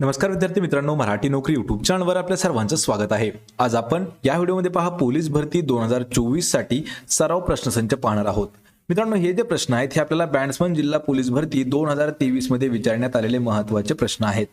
नमस्कार विद्यार्थी मित्रांनो मराठी नोकरी युट्यूब चॅनलवर आपल्या सर्वांचं स्वागत आहे. आज आपण या व्हिडिओमध्ये पहा पोलीस भरती दोन हजार चोवीससाठी सराव प्रश्नसंच पाहणार आहोत. मित्रांनो हे जे प्रश्न आहेत हे आपल्याला बँड्समन जिल्हा पोलीस भरती दोन हजार तेवीसमध्ये विचारण्यात आलेले महत्त्वाचे प्रश्न आहेत.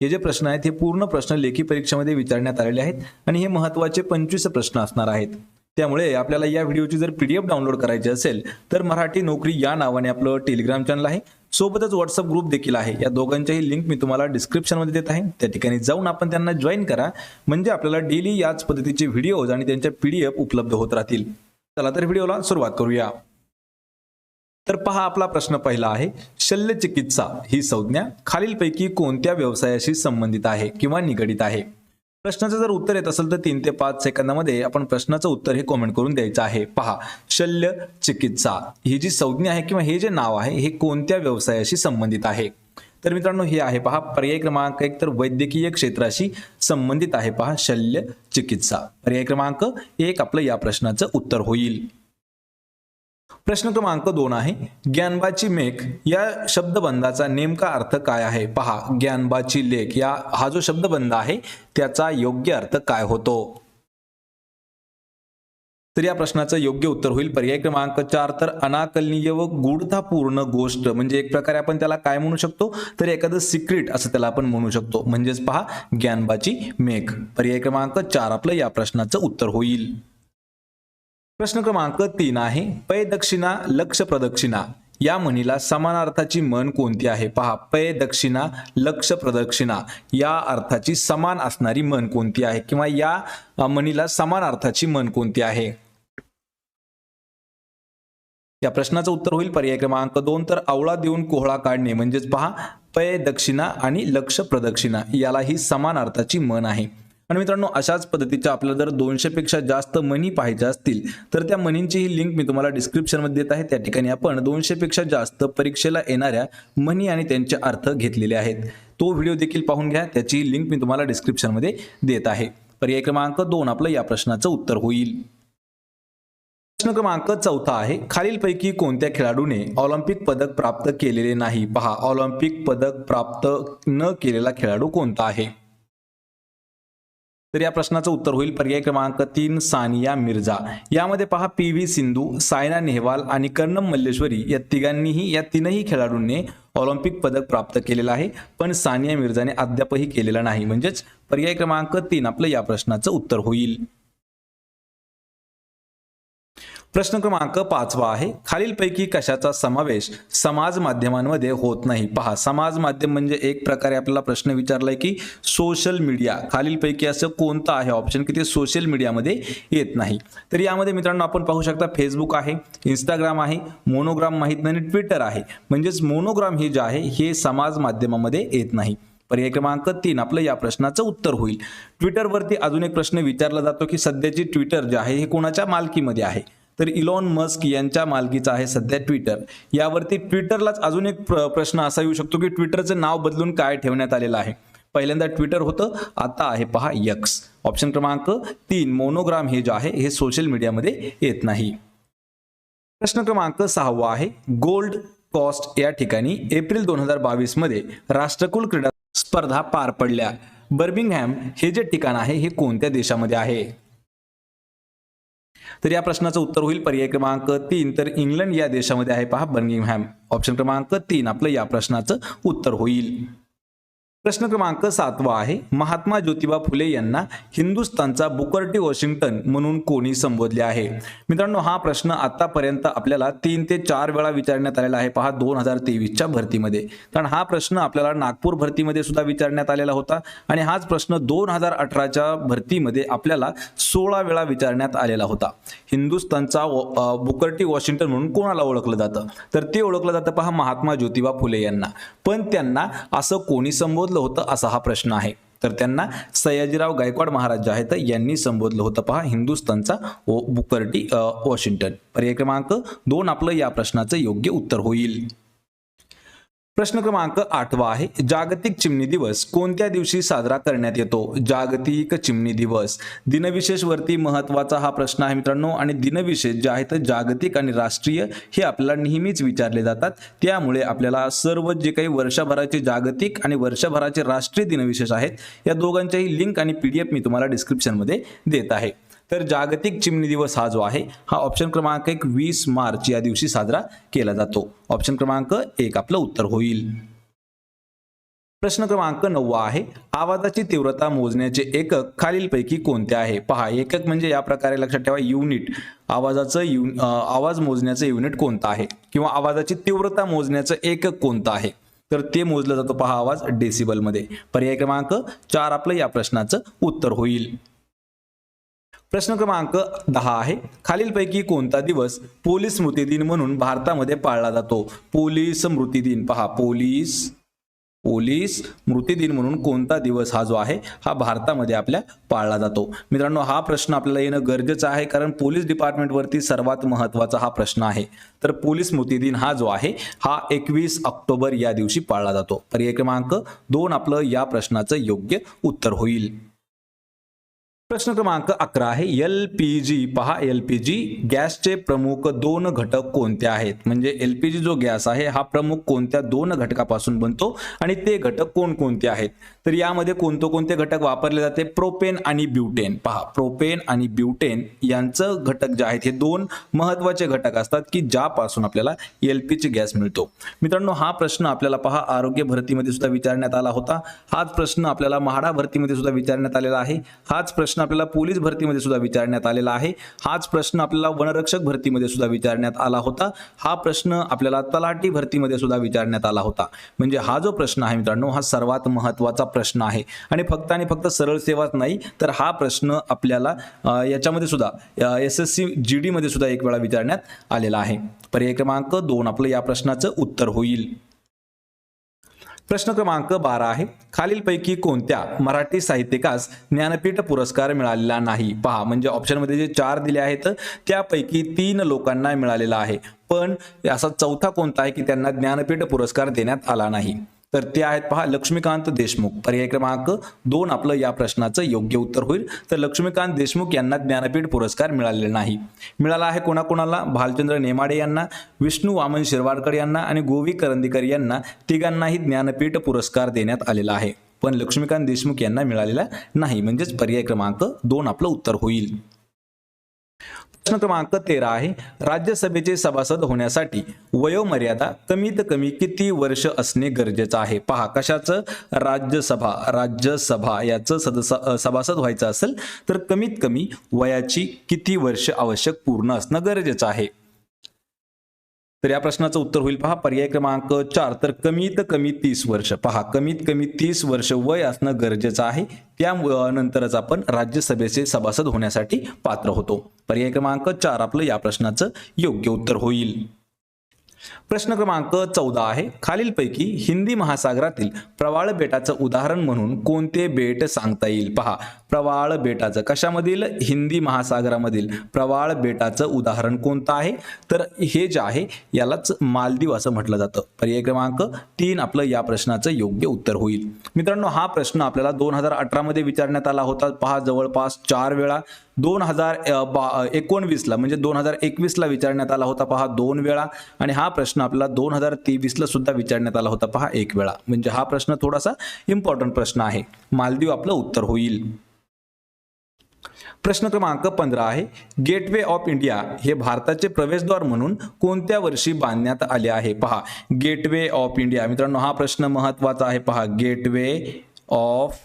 हे जे प्रश्न आहेत हे पूर्ण प्रश्न लेखी परीक्षेमध्ये विचारण्यात आलेले आहेत आणि हे महत्त्वाचे पंचवीस प्रश्न असणार आहेत. त्यामुळे आपल्याला या व्हिडिओची जर पीडीएफ डाउनलोड करायची असेल तर मराठी नोकरी या नावाने आपलं टेलिग्राम चॅनल आहे. सोबतच व्हॉट्सअप ग्रुप देखील आहे. या दोघांच्याही लिंक मी तुम्हाला डिस्क्रिप्शनमध्ये देत आहे. त्या ठिकाणी जाऊन आपण त्यांना जॉईन करा. म्हणजे आपल्याला डेली याच पद्धतीचे व्हिडिओज आणि त्यांच्या पी डी एफ उपलब्ध होत राहतील. चला तर व्हिडिओला सुरुवात करूया. तर पहा आपला प्रश्न पहिला आहे. शल्यचिकित्सा ही संज्ञा खालीलपैकी कोणत्या व्यवसायाशी संबंधित आहे किंवा निगडित आहे? प्रश्नाचं जर उत्तर येत असेल तर तीन ते पाच सेकंदामध्ये आपण प्रश्नाचं उत्तर हे कॉमेंट करून द्यायचं आहे. पहा शल्य चिकित्सा ही जी संज्ञा आहे किंवा हे जे नाव आहे हे कोणत्या व्यवसायाशी संबंधित आहे? तर मित्रांनो हे आहे पहा पर्याय क्रमांक एक तर वैद्यकीय क्षेत्राशी संबंधित आहे. पहा शल्य चिकित्सा पर्याय क्रमांक एक आपलं या प्रश्नाचं उत्तर होईल. प्रश्न क्रमांक दोन आहे. ज्ञानबाची मेक या शब्दबंधाचा नेमका अर्थ काय आहे? पहा ज्ञानबाची लेख या हा जो शब्दबंध आहे त्याचा योग्य अर्थ काय होतो? तर या प्रश्नाचं योग्य उत्तर होईल. पर्याय क्रमांक चार तर अनाकलनीय व गूढतापूर्ण गोष्ट. म्हणजे एक प्रकारे आपण त्याला काय म्हणू शकतो? तर एखादं सिक्रेट असं त्याला आपण म्हणू शकतो. म्हणजेच पहा ज्ञानबाची मेघ. पर्याय क्रमांक चार आपलं या प्रश्नाचं उत्तर होईल. प्रश्न क्रमांक तीन आहे पै दक्षिणा लक्ष प्रदक्षिणा या म्हणीला समानार्थाची मन कोणती आहे? पहा पय दक्षिणा लक्ष प्रदक्षिणा या अर्थाची समान असणारी मन कोणती आहे? किंवा या म्हणीला समान अर्थाची मन कोणती आहे? या प्रश्नाचं उत्तर होईल पर्याय क्रमांक दोन. तर आवळा देऊन कोहळा काढणे म्हणजेच पहा पय दक्षिणा आणि लक्ष प्रदक्षिणा याला ही समान अर्थाची मन आहे. आणि मित्रांनो अशाच पद्धतीच्या आपल्याला जर दोनशेपेक्षा जास्त मनी पाहिजे असतील तर त्या मनींची ही लिंक मी तुम्हाला डिस्क्रिप्शनमध्ये देत आहे. त्या ठिकाणी आपण दोनशेपेक्षा जास्त परीक्षेला येणाऱ्या मनी आणि त्यांचे अर्थ घेतलेले आहेत. तो व्हिडिओ देखील पाहून घ्या. त्याची लिंक मी तुम्हाला डिस्क्रिप्शनमध्ये देत आहे. पर्याय क्रमांक दोन आपलं या प्रश्नाचं उत्तर होईल. प्रश्न क्रमांक चौथा आहे खालीलपैकी कोणत्या खेळाडूने ऑलिम्पिक पदक प्राप्त केलेले नाही? पहा ऑलिम्पिक पदक प्राप्त न केलेला खेळाडू कोणता आहे? तर या प्रश्नाचं उत्तर होईल. पर्याय क्रमांक तीन सानिया मिर्झा. यामध्ये पहा पी व्ही सिंधू सायना नेहवाल आणि कर्णम मल्लेश्वरी या तिघांनीही या तीनही खेळाडूंनी ऑलिम्पिक पदक प्राप्त केलेलं आहे. पण सानिया मिर्झाने अद्यापही केलेलं नाही. म्हणजेच पर्याय क्रमांक तीन आपलं या प्रश्नाचं उत्तर होईल. प्रश्न क्रमांक पाचवा आहे. खालीलपैकी कशाचा समावेश समाज माध्यमांमध्ये होत नाही? पहा समाज माध्यम म्हणजे एक प्रकारे आपल्याला प्रश्न विचारलाय की सोशल मीडिया खालीलपैकी असं कोणतं आहे ऑप्शन की ते सोशल मीडियामध्ये येत नाही? तर यामध्ये मित्रांनो आपण पाहू शकता फेसबुक आहे इंस्टाग्राम आहे मोनोग्राम माहीत नाही आणि ट्विटर आहे. म्हणजेच मोनोग्राम हे जे आहे हे समाज माध्यमामध्ये येत नाही. पर्याय क्रमांक तीन आपलं या प्रश्नाचं उत्तर होईल. ट्विटरवरती अजून एक प्रश्न विचारला जातो की सध्याची ट्विटर जे आहे हे कोणाच्या मालकीमध्ये आहे? तर इलॉन मस्क यांच्या मालकीचा आहे सध्या ट्विटर यावरती ट्विटरलाच अजून एक प्र- प्रश्न असा येऊ शकतो की ट्विटरचं नाव बदलून काय ठेवण्यात आलेलं आहे? पहिल्यांदा ट्विटर होतं आता आहे पहा यक्स ऑप्शन क्रमांक तीन मोनोग्राम हे जे आहे हे सोशल मीडियामध्ये येत नाही. प्रश्न क्रमांक सहावा आहे गोल्ड कॉस्ट या ठिकाणी एप्रिल दोन हजार बावीसमध्ये राष्ट्रकुल क्रीडा स्पर्धा पार पडल्या. बर्मिंगहॅम हे जे ठिकाण आहे हे कोणत्या देशामध्ये आहे? तर या प्रश्नाचं उत्तर होईल पर्याय क्रमांक तीन. तर इंग्लंड या देशामध्ये आहे पहा बर्मिंगहॅम. ऑप्शन क्रमांक तीन आपलं या प्रश्नाचं उत्तर होईल. प्रश्न क्रमांक सातवा आहे. महात्मा ज्योतिबा फुले यांना हिंदुस्थानचा बुकर्टी वॉशिंग्टन म्हणून कोणी संबोधले आहे? मित्रांनो हा प्रश्न आतापर्यंत आपल्याला तीन ते चार वेळा विचारण्यात आलेला आहे. पहा दोन हजार तेवीसच्या भरतीमध्ये. कारण हा प्रश्न आपल्याला नागपूर भरतीमध्ये सुद्धा विचारण्यात आलेला होता आणि हाच प्रश्न दोन हजार अठराच्या भरतीमध्ये आपल्याला सोळा वेळा विचारण्यात आलेला होता. हिंदुस्थानचा बुकर्टी वॉशिंग्टन म्हणून कोणाला ओळखलं जातं? तर ते ओळखलं जातं पहा महात्मा ज्योतिबा फुले यांना. पण त्यांना असं कोणी संबोध संबोधलं होतं असा हा प्रश्न आहे. तर त्यांना सयाजीराव गायकवाड महाराज जे आहेत यांनी संबोधलं होतं पहा हिंदुस्थानचा बुकर्टी वॉशिंग्टन. पर्याय क्रमांक दोन आपलं या प्रश्नाचं योग्य उत्तर होईल. प्रश्न क्रमांक आठवा आहे. जागतिक चिमणी दिवस कोणत्या दिवशी साजरा करण्यात येतो? जागतिक चिमणी दिवस. दिनविशेष वरती महत्त्वाचा हा प्रश्न आहे मित्रांनो आणि दिनविशेष जे आहेत जागतिक आणि राष्ट्रीय हे आपल्याला नेहमीच विचारले जातात. त्यामुळे आपल्याला सर्व जे काही वर्षभराचे जागतिक आणि वर्षभराचे राष्ट्रीय दिनविशेष आहेत या दोघांच्याही लिंक आणि पीडीएफ मी तुम्हाला डिस्क्रिप्शनमध्ये देत आहे. तर जागतिक चिमणी दिवस हा जो आहे हा ऑप्शन क्रमांक एक वीस मार्च या दिवशी साजरा केला जातो. ऑप्शन क्रमांक एक आपलं उत्तर होईल. प्रश्न क्रमांक नववा आहे आवाजाची तीव्रता मोजण्याचे एकक खालीलपैकी कोणते आहे? पहा एकक म्हणजे या प्रकारे लक्षात ठेवा युनिट आवाजाचं यु आवाज मोजण्याचं युनिट कोणतं आहे? किंवा आवाजाची तीव्रता मोजण्याचं एकक कोणतं आहे? तर ते मोजलं जातं पहा आवाज डेसिबलमध्ये पर्याय क्रमांक चार आपलं या प्रश्नाचं उत्तर होईल. प्रश्न क्रमांक दहा आहे. खालीलपैकी कोणता दिवस पोलीस स्मृती दिन म्हणून भारतामध्ये पाळला जातो? पोलीस स्मृती दिन. पहा पोलीस पोलीस स्मृती दिन म्हणून कोणता दिवस हा जो आहे हा भारतामध्ये आपल्या पाळला जातो. मित्रांनो हा प्रश्न आपल्याला येणं गरजेचं आहे कारण पोलीस डिपार्टमेंटवरती सर्वात महत्त्वाचा हा प्रश्न आहे. तर पोलीस स्मृती दिन हा जो आहे हा एकवीस ऑक्टोबर या दिवशी पाळला जातो. पर्याय क्रमांक दोन आपलं या प्रश्नाचं योग्य उत्तर होईल. प्रश्न क्रमांक अकरा आहे. एल पी जी पहा एल पी जी गॅसचे प्रमुख दोन घटक कोणते आहेत? म्हणजे एल पी जी जो गॅस आहे हा प्रमुख कोणत्या दोन घटकापासून बनतो? आणि ते घटक कोणकोणते आहेत? तर यामध्ये कोणते कोणते घटक वापरले जाते? प्रोपेन आणि ब्युटेन. पहा प्रोपेन आणि ब्युटेन यांचं घटक जे आहेत हे दोन महत्त्वाचे घटक असतात की ज्यापासून आपल्याला एल पी जी गॅस मिळतो. मित्रांनो हा प्रश्न आपल्याला पहा आरोग्य भरतीमध्ये सुद्धा विचारण्यात आला होता. हाच प्रश्न आपल्याला म्हाडा भरतीमध्ये सुद्धा विचारण्यात आलेला आहे. हाच प्रश्न आपल्याला पोलीस भरतीमध्ये सुद्धा विचारण्यात आलेला आहे. हाच प्रश्न आपल्याला वनरक्षक भरतीमध्ये सुद्धा विचारण्यात आला होता. हा प्रश्न आपल्याला तलाठी भरतीमध्ये सुद्धा विचारण्यात आला होता. म्हणजे हा जो प्रश्न आहे मित्रांनो हा सर्वात महत्त्वाचा प्रश्न आहे. आणि फक्त आणि फक्त सरळ सेवाच नाही तर हा प्रश्न आपल्याला याच्यामध्ये सुद्धा S S C G D मध्ये सुद्धा एक वेळा विचारण्यात आलेला आहे. पर्याय क्रमांक दोन आपलं या प्रश्नाचं उत्तर होईल. प्रश्न क्रमांक बारा आहे. खालीलपैकी कोणत्या मराठी साहित्यिकास ज्ञानपीठ पुरस्कार मिळालेला नाही? पहा म्हणजे ऑप्शनमध्ये जे चार दिले आहेत त्यापैकी तीन लोकांना मिळालेला आहे. पण असा चौथा कोणता आहे की त्यांना ज्ञानपीठ पुरस्कार देण्यात आला नाही? तर ते आहेत पहा लक्ष्मीकांत देशमुख. पर्याय क्रमांक दोन आपलं या प्रश्नाचं योग्य उत्तर होईल. तर लक्ष्मीकांत देशमुख यांना ज्ञानपीठ पुरस्कार मिळालेला नाही. मिळाला आहे कोणाकोणाला? भालचंद्र नेमाडे यांना विष्णू वामन शिरवाडकर यांना आणि गोवी करंदीकर यांना. तिघांनाही ज्ञानपीठ पुरस्कार देण्यात आलेला आहे. पण लक्ष्मीकांत देशमुख यांना मिळालेला नाही. म्हणजेच पर्याय क्रमांक दोन आपलं उत्तर होईल. प्रश्न क्रमांक तेरा आहे राज्यसभेचे सभासद होण्यासाठी वयोमर्यादा कमीत कमी किती वर्ष असणे गरजेचं आहे? पहा कशाचं? राज्यसभा. राज्यसभा याचं सदस्य सभासद व्हायचं असेल तर कमीत कमी वयाची किती वर्ष आवश्यक पूर्ण असणं गरजेचं आहे? तर या प्रश्नाचं उत्तर होईल पहा. पर्याय क्रमांक चार. तर कमीत कमी तीस वर्ष. पहा कमीत कमी तीस वर्ष वय असणं गरजेचं आहे. त्या नंतरच आपण राज्यसभेचे सभासद होण्यासाठी पात्र होतो. पर्याय क्रमांक चार आपलं या प्रश्नाचं योग्य उत्तर होईल. प्रश्न क्रमांक चौदा आहे. खालीलपैकी हिंदी महासागरातील प्रवाळ बेटाचं उदाहरण म्हणून कोणते बेट सांगता येईल? पहा. प्रवाळ बेटाचं कशामधील? हिंदी महासागरामधील प्रवाळ बेटाचं उदाहरण कोणतं आहे? तर हे जे आहे यालाच मालदीव असं म्हटलं जातं. पर्याय क्रमांक तीन आपलं या प्रश्नाचं योग्य उत्तर होईल. मित्रांनो हा प्रश्न आपल्याला दोन हजार अठरामध्ये विचारण्यात आला होता. पहा जवळपास चार वेळा. दोन हजार एकोणवीसला म्हणजे दोन हजार एकवीसला विचारण्यात आला होता. पहा दोन वेळा. आणि हा प्रश्न आपल्याला दोन हजार तेवीसला सुद्धा विचारण्यात आला होता. पहा एक वेळा. म्हणजे हा प्रश्न थोडासा इम्पॉर्टंट प्रश्न आहे. मालदीव आपलं उत्तर होईल. प्रश्न क्रमांक पंधरा आहे. गेटवे ऑफ इंडिया हे भारताचे प्रवेशद्वार म्हणून कोणत्या वर्षी बांधण्यात आले आहे? पहा गेटवे ऑफ इंडिया मित्रांनो हा प्रश्न महत्त्वाचा आहे. पहा गेटवे ऑफ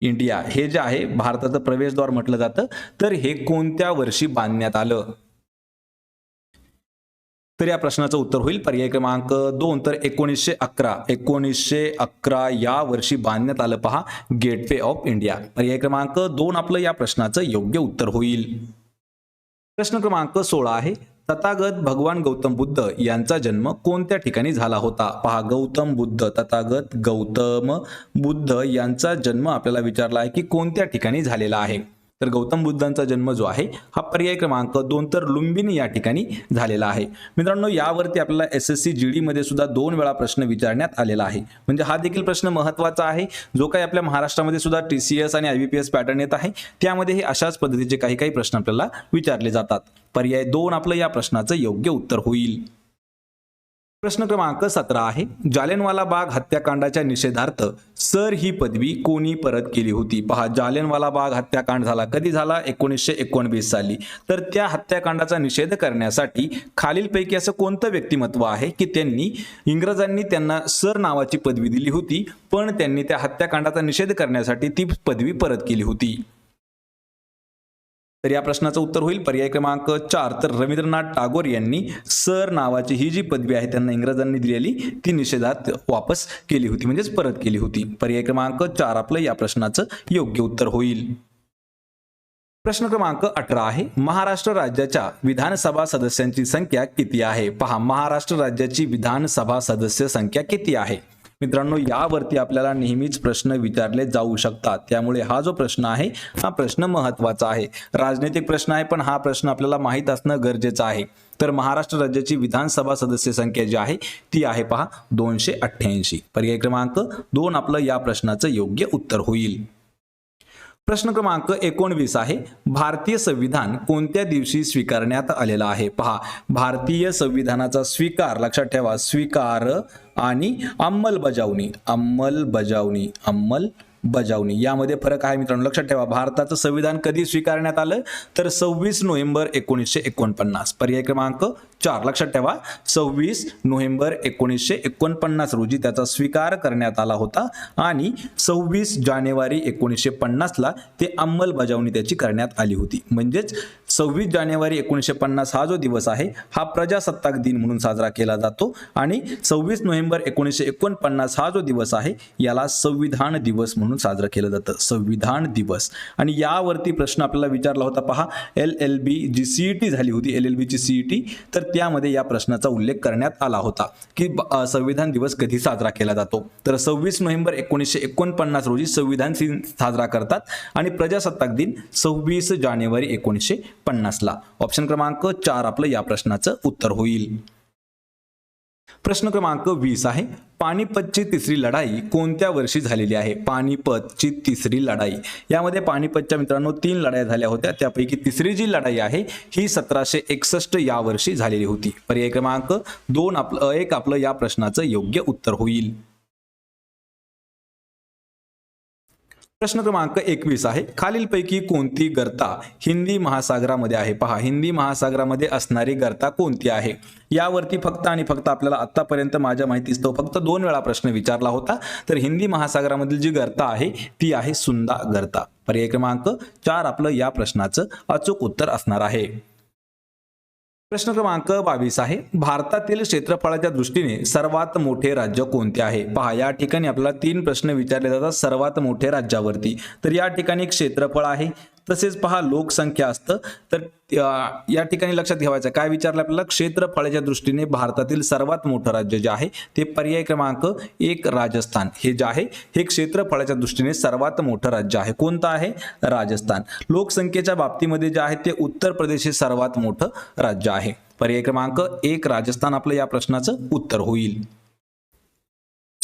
इंडिया हे जे आहे भारताचं प्रवेशद्वार म्हटलं जातं. तर हे कोणत्या वर्षी बांधण्यात आलं? तर या प्रश्नाचं उत्तर होईल. पर्याय क्रमांक दोन तर एकोणीसशे अकरा. एकोणीसशे अकरा या वर्षी बांधण्यात आलं पहा गेटवे ऑफ इंडिया पर्याय क्रमांक दोन आपलं या प्रश्नाचं योग्य उत्तर होईल. प्रश्न क्रमांक सोळा आहे तथागत भगवान गौतम बुद्ध यांचा जन्म कोणत्या ठिकाणी झाला होता? पहा गौतम बुद्ध तथागत गौतम बुद्ध यांचा जन्म आपल्याला विचारला आहे की कोणत्या ठिकाणी झालेला आहे? तर गौतम बुद्धांचा जन्म जो आहे हा पर्याय क्रमांक दोन तर लुंबिनी या ठिकाणी झालेला आहे. मित्रांनो यावरती आपल्याला S S C G D मध्ये सुद्धा दोन वेळा प्रश्न विचारण्यात आलेला आहे. म्हणजे हा देखील प्रश्न महत्त्वाचा आहे. जो काही आपल्या महाराष्ट्रामध्ये सुद्धा टी सी एस आणि I B P S pattern येत आहे त्यामध्ये हे अशाच पद्धतीचे काही काही प्रश्न आपल्याला विचारले जातात. पर्याय दोन आपलं या प्रश्नाचं योग्य उत्तर होईल. प्रश्न क्रमांक सतरा आहे. जालियनवाला बाग हत्याकांडाच्या निषेधार्थ सर ही पदवी कोणी परत केली होती? पहा जालियनवाला बाग हत्याकांड झाला. कधी झाला? एकोणीसशे एकोणवीस साली. तर त्या हत्याकांडाचा निषेध करण्यासाठी खालीलपैकी असं कोणतं व्यक्तिमत्व आहे की त्यांनी इंग्रजांनी त्यांना सर नावाची पदवी दिली होती पण त्यांनी त्या हत्याकांडाचा निषेध करण्यासाठी ती पदवी परत केली होती? तर या प्रश्नाचं उत्तर होईल. पर्याय क्रमांक चार. तर रवींद्रनाथ टागोर यांनी सर नावाची ही जी पदवी आहे त्यांना इंग्रजांनी दिलेली ती निषेधात वापस केली होती म्हणजेच परत केली होती. पर्याय क्रमांक चार आपलं या प्रश्नाचं योग्य उत्तर होईल. प्रश्न क्रमांक अठरा आहे. महाराष्ट्र राज्याच्या विधानसभा सदस्यांची संख्या किती आहे? पहा महाराष्ट्र राज्याची विधानसभा सदस्य संख्या किती आहे? मित्रांनो यावरती आपल्याला नेहमीच प्रश्न विचारले जाऊ शकतात. त्यामुळे हा जो प्रश्न आहे हा प्रश्न महत्त्वाचा आहे. राजनैतिक प्रश्न आहे पण हा प्रश्न आपल्याला माहीत असणं गरजेचं आहे. तर महाराष्ट्र राज्याची विधानसभा सदस्य संख्या जी आहे ती आहे पहा दोनशे अठ्ठ्याऐंशी. पर्याय क्रमांक दोन आपलं या प्रश्नाचं योग्य उत्तर होईल. प्रश्न क्रमांक एकोणवीस आहे. भारतीय संविधान कोणत्या दिवशी स्वीकारण्यात आलेला आहे? पहा. भारतीय संविधानाचा स्वीकार लक्षात ठेवा स्वीकार आणि अंमलबजावणी अंमलबजावणी अंमल बजावणी. यामध्ये फरक आहे मित्रांनो. लक्षात ठेवा भारताचं संविधान कधी स्वीकारण्यात आलं? तर सव्वीस नोव्हेंबर एकोणीसशे एकोणपन्नास. पर्याय क्रमांक चार. लक्षात ठेवा. सव्वीस नोव्हेंबर एकोणीसशे एकोणपन्नास रोजी त्याचा स्वीकार करण्यात आला होता आणि सव्वीस जानेवारी एकोणीसशे पन्नासला ते अंमलबजावणी त्याची करण्यात आली होती. म्हणजेच सव्वीस जानेवारी एकोणीसशे पन्नास हा जो दिवस आहे हा प्रजासत्ताक दिन म्हणून साजरा केला जातो आणि सव्वीस नोव्हेंबर एकोणीसशे एकोणपन्नास हा जो दिवस आहे याला संविधान दिवस म्हणून साजरं केलं जातं. संविधान दिवस. आणि यावरती प्रश्न आपल्याला विचारला होता पहा L L B G C E T झाली होती एल एल बीची ई टी तर त्यामध्ये या प्रश्नाचा उल्लेख करण्यात आला होता की संविधान दिवस कधी साजरा केला जातो? तर सव्वीस नोव्हेंबर एकोणीसशे एकोणपन्नास रोजी संविधान दिन साजरा करतात आणि प्रजासत्ताक दिन सव्वीस जानेवारी एकोणीसशे पन्नासला. ऑप्शन क्रमांक चार आपलं या प्रश्नाचं उत्तर होईल. प्रश्न क्रमांक वीस आहे. पानिपतची तिसरी लढाई कोणत्या वर्षी झालेली आहे? पानिपतची तिसरी लढाई. यामध्ये पानिपतच्या मित्रांनो तीन लढाई झाल्या होत्या. त्यापैकी तिसरी जी लढाई आहे ही सतराशे एकसष्ट या वर्षी झालेली होती. पर्याय क्रमांक दोन आपलं एक आपलं या प्रश्नाचं योग्य उत्तर होईल. प्रश्न क्रमांक एकवीस आहे. खालीलपैकी कोणती गर्ता हिंदी महासागरामध्ये आहे? पहा हिंदी महासागरामध्ये असणारी गर्ता कोणती आहे? यावरती फक्त आणि फक्त आपल्याला आतापर्यंत माझ्या माहितीस्तव फक्त दोन वेळा प्रश्न विचारला होता. तर हिंदी महासागरामधील जी गर्ता आहे ती आहे सुंदा गर्ता. पर्याय क्रमांक चार आपलं या प्रश्नाचं अचूक उत्तर असणार आहे. प्रश्न क्रमांक बावीस आहे. भारतातील क्षेत्रफळाच्या दृष्टीने सर्वात मोठे राज्य कोणते आहे? पहा या ठिकाणी आपल्याला तीन प्रश्न विचारले जातात सर्वात मोठे राज्यावरती. तर या ठिकाणी क्षेत्रफळ आहे. तसेच पहा लोकसंख्या असतं. तर या ठिकाणी लक्षात घ्यायचं काय विचारलं आपल्याला? क्षेत्रफळाच्या दृष्टीने भारतातील सर्वात मोठं राज्य जे आहे ते पर्याय क्रमांक एक राजस्थान. हे जे आहे हे क्षेत्रफळाच्या दृष्टीने सर्वात मोठं राज्य आहे. कोणतं आहे? राजस्थान. लोकसंख्येच्या बाबतीमध्ये जे आहे ते उत्तर प्रदेश हे सर्वात मोठं राज्य आहे. पर्याय क्रमांक एक राजस्थान आपलं या प्रश्नाचं उत्तर होईल.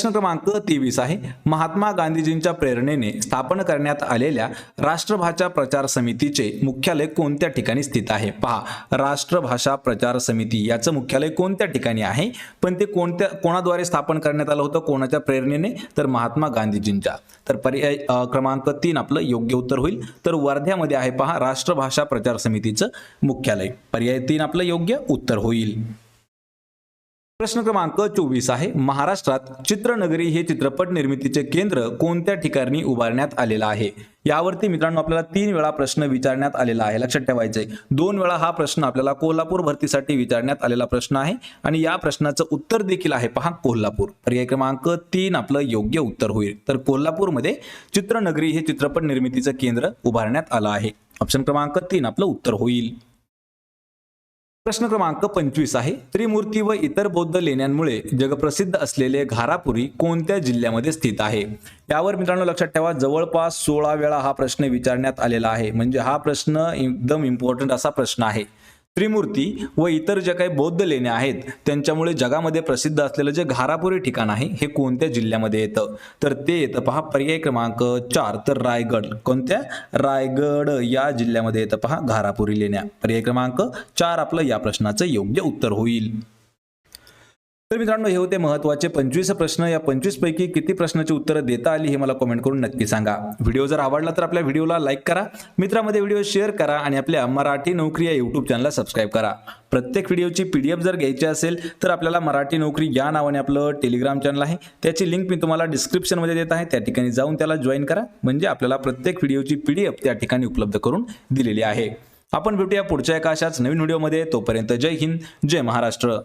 प्रश्न क्रमांक तेवीस आहे. महात्मा गांधीजींच्या प्रेरणेने स्थापन करण्यात आलेल्या राष्ट्रभाषा प्रचार समितीचे मुख्यालय कोणत्या ठिकाणी स्थित आहे? पहा राष्ट्रभाषा प्रचार समिती याचं मुख्यालय कोणत्या ठिकाणी आहे? पण ते कोणत्या कोणाद्वारे स्थापन करण्यात आलं होतं? कोणाच्या प्रेरणेने? तर महात्मा गांधीजींच्या. तर पर्याय क्रमांक तीन आपलं योग्य उत्तर होईल. तर वर्ध्यामध्ये आहे पहा राष्ट्रभाषा प्रचार समितीचं मुख्यालय. पर्याय तीन आपलं योग्य उत्तर होईल. प्रश्न क्रमांक चोवीस आहे. महाराष्ट्रात चित्रनगरी हे चित्रपट निर्मितीचे केंद्र कोणत्या ठिकाणी उभारण्यात आलेलं आहे? यावरती मित्रांनो आपल्याला तीन वेळा प्रश्न विचारण्यात आलेला आहे. लक्षात ठेवायचंय. दोन वेळा हा प्रश्न आपल्याला कोल्हापूर भरतीसाठी विचारण्यात आलेला प्रश्न आहे. आणि या प्रश्नाचं उत्तर देखील आहे. पहा कोल्हापूर. पर्याय क्रमांक तीन आपलं योग्य उत्तर होईल. तर कोल्हापूरमध्ये चित्रनगरी हे चित्रपट निर्मितीचं केंद्र उभारण्यात आलं आहे. ऑप्शन क्रमांक तीन आपलं उत्तर होईल. प्रश्न क्रमांक पंचवीस आहे. त्रिमूर्ती व इतर बौद्ध लेण्यांमुळे जगप्रसिद्ध असलेले घारापुरी कोणत्या जिल्ह्यामध्ये स्थित आहे? यावर मित्रांनो लक्षात ठेवा जवळपास सोळा वेळा हा प्रश्न विचारण्यात आलेला आहे. म्हणजे हा प्रश्न एकदम इम्पॉर्टंट असा प्रश्न आहे. त्रिमूर्ती व इतर ज्या काही बौद्ध लेण्या आहेत त्यांच्यामुळे जगामध्ये प्रसिद्ध असलेलं जे घारापुरी ठिकाण आहे हे कोणत्या जिल्ह्यामध्ये येतं? तर ते येतं पहा पर्याय क्रमांक चार तर रायगड. कोणत्या? रायगड या जिल्ह्यामध्ये येतं पहा घारापुरी लेण्या. पर्याय क्रमांक चार आपलं या प्रश्नाचं योग्य उत्तर होईल. तर मित्रांनो हे होते महत्त्वाचे पंचवीस प्रश्न. या पंचवीस पैकी किती प्रश्नाची उत्तरं देता आली हे मला कमेंट करून नक्की सांगा. व्हिडिओ जर आवडला तर आपल्या व्हिडिओला लाईक करा. मित्रामध्ये व्हिडिओ शेअर करा आणि आपल्या मराठी नोकरी या युट्यूब चॅनलला सबस्क्राईब करा. प्रत्येक व्हिडिओची पी डी एफ जर घ्यायची असेल तर आपल्याला मराठी नोकरी या नावाने आपलं टेलिग्राम चॅनल आहे. त्याची लिंक मी तुम्हाला डिस्क्रिप्शनमध्ये देत आहे. त्या ठिकाणी जाऊन त्याला जॉईन करा. म्हणजे आपल्याला प्रत्येक व्हिडिओची पी डी एफ त्या ठिकाणी उपलब्ध करून दिलेली आहे. आपण भेटूया पुढच्या एका अशाच नवीन व्हिडिओमध्ये. तोपर्यंत जय हिंद जय महाराष्ट्र.